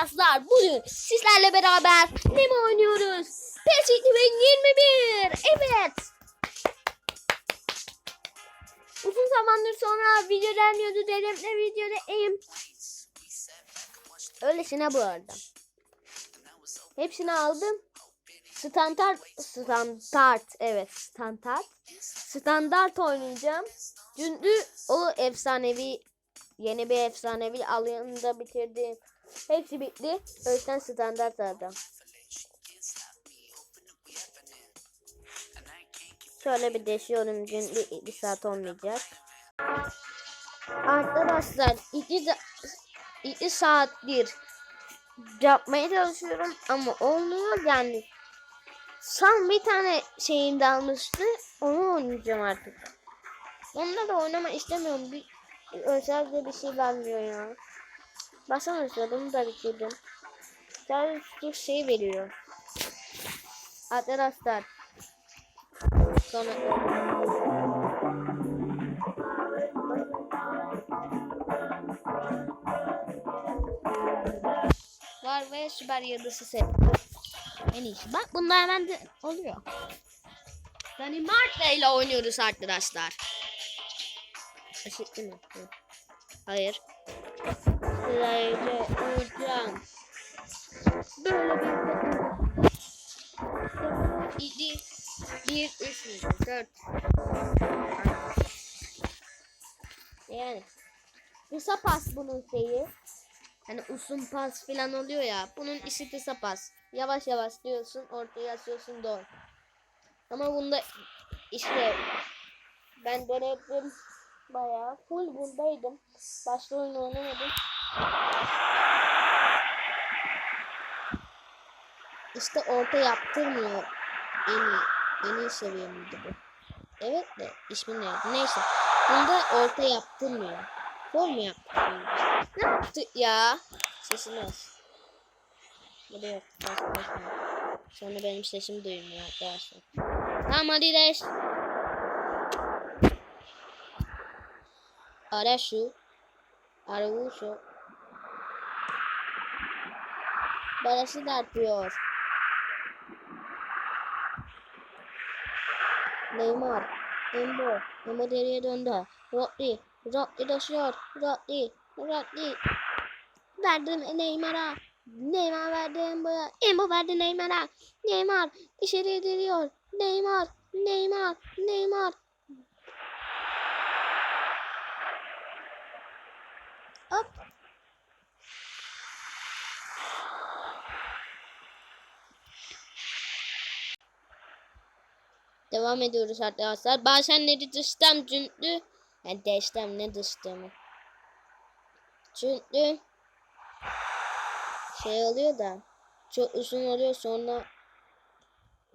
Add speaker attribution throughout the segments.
Speaker 1: Paslar bugün sizlerle beraber ne mi oynuyoruz? PES 2021 evet. Uzun zamandır sonra video gelmiyordu dedim ne video deyim. Öylesine bu arada. Hepsini aldım. Standart, standart, evet standart. Standart oynayacağım. Çünkü o efsanevi, yeni bir efsanevi alanında bitirdim. Hepsi bitti. O yüzden standart aldım. Şöyle bir deşiyorum çünkü 2 saat olmayacak. Arkadaşlar 2 2 saattir yapmaya çalışıyorum ama olmuyor yani. Son bir tane şeyim dalmıştı. Onu oynayacağım artık. Onunla da oynama istemiyorum. Bir, bir özel bir şey vermiyor ya. İşte bunu da bitirdim. Sadece bir şey veriyor. Arkadaşlar. Sonra var ve süper yıldızı set. En iyisi. Bak bunlar hemen de oluyor. Danimarka ile oynuyoruz arkadaşlar. Eşitli mi? Hayır. Sırayla hocam. Böyle bir İki, bir, üç, dört. Yani kısa pas bunun şeyi. Hani uzun pas falan oluyor ya. Bunun işi kısa pas. Yavaş yavaş diyorsun ortaya atıyorsun doğru. Ama bunda işte ben denedim bayağı full bundaydım. Başka oyun oynamadım. İşte orta yaptırmıyor. En iyi, en iyi seviyemdi bu. Evet de ismi neydi? Neyse. Bunda orta yaptırmıyor. Full mu yaptırmıyor? Ne yaptı ya? Sesini az. Bu da yok. Bas, bas. Sonra benim sesim duymuyor arkadaşlar. Tamam hadi değiş. Ara şu. Ara bu şu. Barası da atıyor. Neymar. Embo. Embo geriye döndü. Rodri. Rodri taşıyor. Rodri. Rodri. Verdim Neymar'a. Neymar verdi Embo'ya. Embo verdi Neymar'a. Neymar içeri ediliyor. Neymar. Neymar. Neymar. Devam ediyoruz arkadaşlar. Bazenleri dıştan çünkü yani değiştem ne dıştığımı. Çünkü şey oluyor da çok uzun oluyor sonra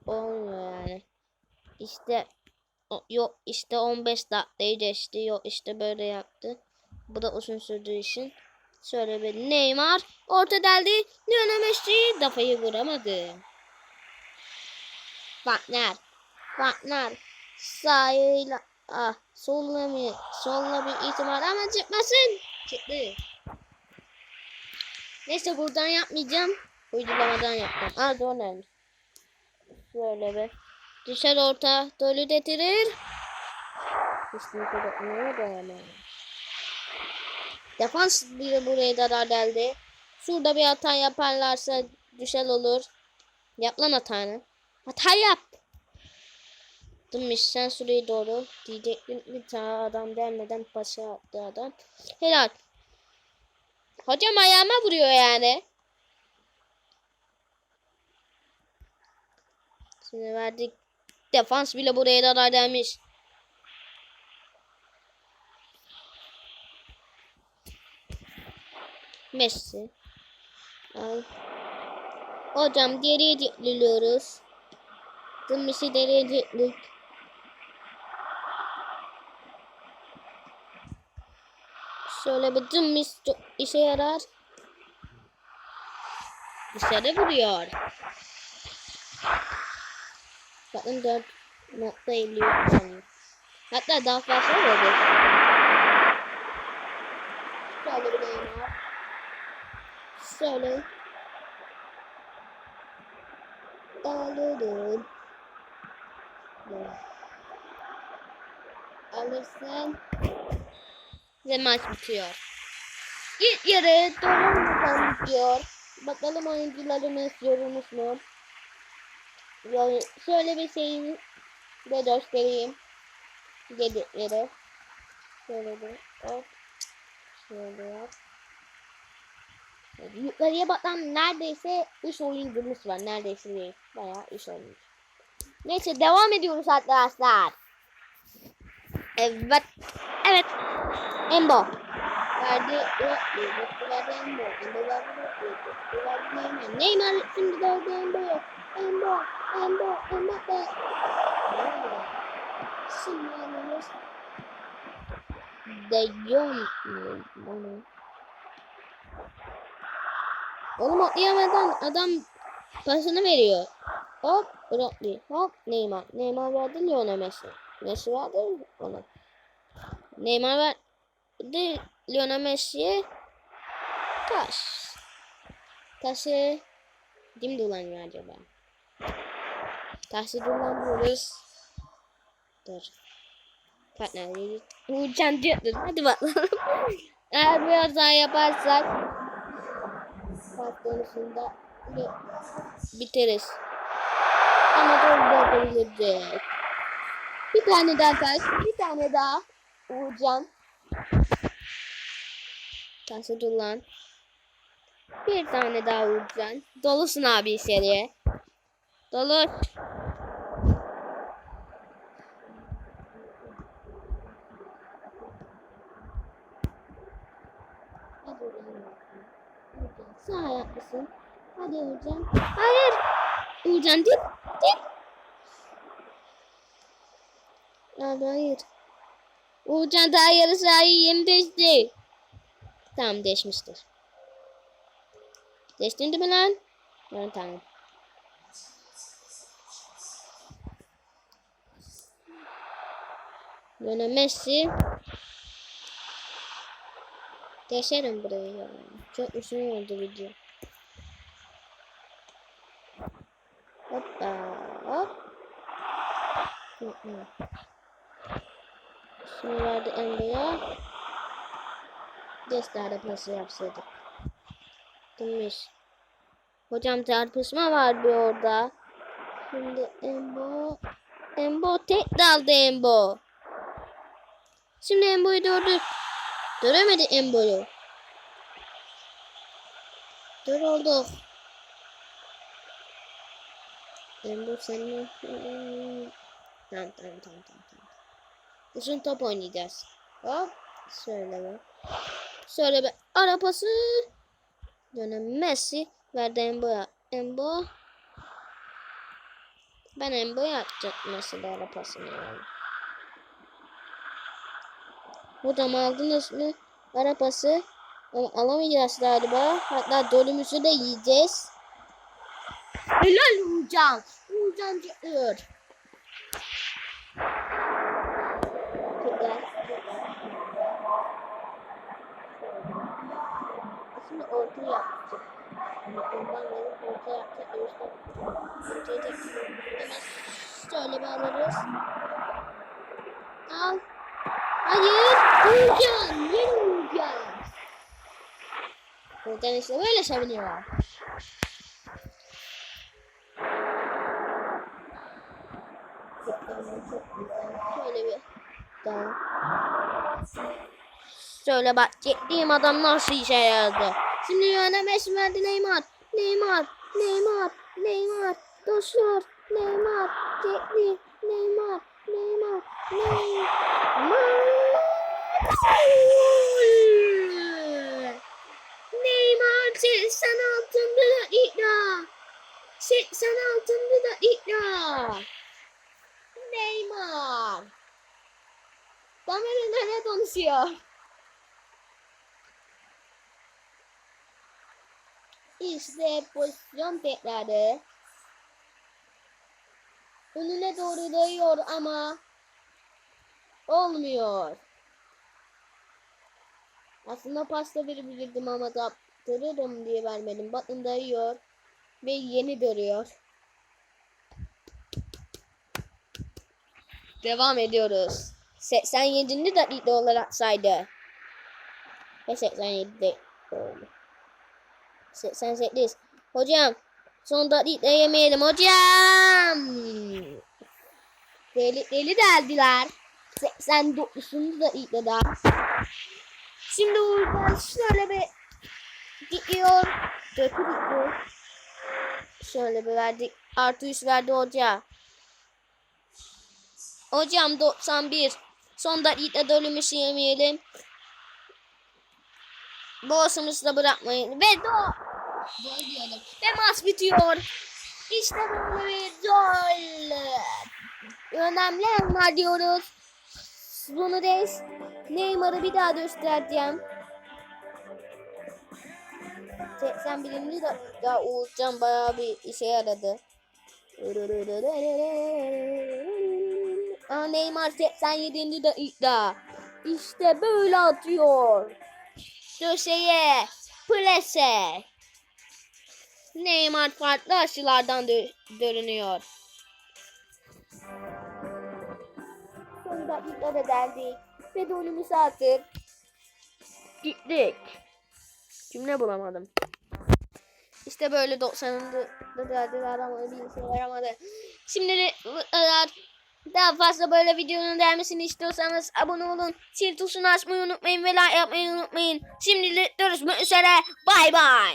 Speaker 1: olmuyor yani. İşte yok işte 15 dakikayı geçti. Yok işte böyle yaptı. Bu da uzun sürdüğü için şöyle bir Neymar orta deldi. Lionel Messi kafayı vuramadı. Wagner. Wagner sağıyla ah solla mı solla bir ihtimal ama çıkmasın. Çıktı. Neyse buradan yapmayacağım. Uygulamadan yapacağım. Aa doğru Şöyle bir. Düşer orta. Dölü getirir. Kesinlikle dokunmuyor da yani. Defans biri buraya kadar geldi. Şurada bir hata yaparlarsa düşel olur. Yap lan hatanı. Hata yap. Dımış sen süreyi doğru. Diyecektim bir tane adam gelmeden paşa attı adam. Helal. Hocam ayağıma vuruyor yani. Şimdi verdik. Defans bile buraya kadar gelmiş. Messi. Al. Hocam geriye dikliliyoruz. Messi geriye Şöyle bir dım işe yarar. Dışarı vuruyor. Bakın 4 nokta 50 saniye. Hatta daha fazla olur. Kaldır beyler. Şöyle. Alırım. Alırsın. Ve maç bitiyor. İlk yarı Dortmund'dan bitiyor. Bakalım oyuncularımız yorulmuş mu? Yani şöyle bir şeyi de göstereyim. Gedikleri. Şöyle de hop. Şöyle yap. Yukarıya bakan neredeyse 3 oyuncumuz var. Neredeyse değil. Bayağı 3 oyuncu. Neyse devam ediyoruz arkadaşlar. Evet. Embo. Verdi. Verdi. Embo. Embo verdi. Neymar. Şimdi verdi Embo'ya. Embo. Embo. Embo. Embo. Şimdi anlıyoruz. De Jong? Onu. Oğlum atlayamadan adam pasını veriyor. Hop Rodri. Hop Neymar. Neymar verdi Lionel Messi. Messi verdi ona. Neymar verdi Lionel Messi'ye. Taş. Taşı kim dolanıyor acaba? Taşı dolanmıyoruz. Dur. Partnerleri Uğurcan diyordur. Hadi bakalım. Eğer biraz daha yaparsak part konusunda bi- biteriz. Ama doğru yapabilecek. Bir tane daha taş. Bir tane daha. Uğurcan. Taşı dolan. Bir tane daha Uğurcan. Dolusun abi içeriye. Dolu. Sağ ayaklısın. Hadi Uğurcan. Hayır. Uğurcan dik. Dik. Abi hayır. Uğurcan daha yarı sahayı yeni değişti. Tamam değişmiştir. Değiştirdi mi lan? Evet tamam. Lionel Messi. Geçerim burayı. Çok uzun oldu video. Hoppa hop. Hı hı. Şimdi verdi Emre'ye. Desterde pası yapsaydık. Demiş. Hocam çarpışma var bir orada. Şimdi Embo. Embo tek daldı Embo. Şimdi Embo'yu durdur. Döremedi Embo'yu. Dur oldu. Embo senin... Tamam tamam tamam tamam. tamam. Uzun top oynayacağız. Hop. Şöyle be. Şöyle be. Ara pası. Dönem Messi. Verdi Embo'ya. Embo. Ben Embo'ya atacak mesela ara pasını yani. Hocam aldınız mı? Ara pası. Ama alamayacağız galiba. Hatta dolümüzü de yiyeceğiz. Helal Uğurcan. Uğurcan diyor. Tekrar. Yapacak. Hani ondan verip orta yapacak. O yüzden ortaya da hemen şöyle bir alırız. Al. Hayır. Uğurcan. Yeni Uğurcan. Uğurcan işte böyle seviniyor. Şöyle bir daha. Şöyle bak çektiğim adam nasıl işe yaradı. Şimdi yöne Messi verdi Neymar. Neymar. Neymar. Neymar. Dostlar. Neymar. Çekti. Neymar. Neymar. Neymar. Neymar 86. dakika. 86. dakika. Neymar. Kamera ne konuşuyor? işte pozisyon tekrarı. Önüne doğru dayıyor ama olmuyor. Aslında pasta verebilirdim ama kaptırırım diye vermedim. Bakın dayıyor ve yeni dönüyor. Devam ediyoruz. 87. dakika olarak saydı. Ve 87 dakika. 88. Hocam son dakika yemeyelim hocam. Deli, deli deldiler. 89. dakikada. Şimdi buradan şöyle bir gidiyor. Dökü gidiyor. Şöyle bir verdik. Artı 3 verdi hoca. Hocam 91. Son dakika dönümüşü yemeyelim. Boğazımızı da bırakmayın. Ve do gol diyelim. Ve maç bitiyor. İşte böyle bir gol. Önemli anlar diyoruz. Bunu değil. Neymar'ı bir daha göstereceğim. 81. dakika Uğurcan bayağı bir işe yaradı. Aa, Neymar 87. dakika. İşte böyle atıyor. Köşeye, prese. Neymar farklı açılardan dö- görünüyor. Son dakikada geldik. Ve golümüzü attık. Gittik. Cümle bulamadım. İşte böyle 90'ında da geldiler ama bir işe yaramadı. Şimdi. Daha fazla böyle videonun gelmesini istiyorsanız abone olun. Zil tuşunu açmayı unutmayın ve like yapmayı unutmayın. Şimdilik görüşmek üzere. Bay bay.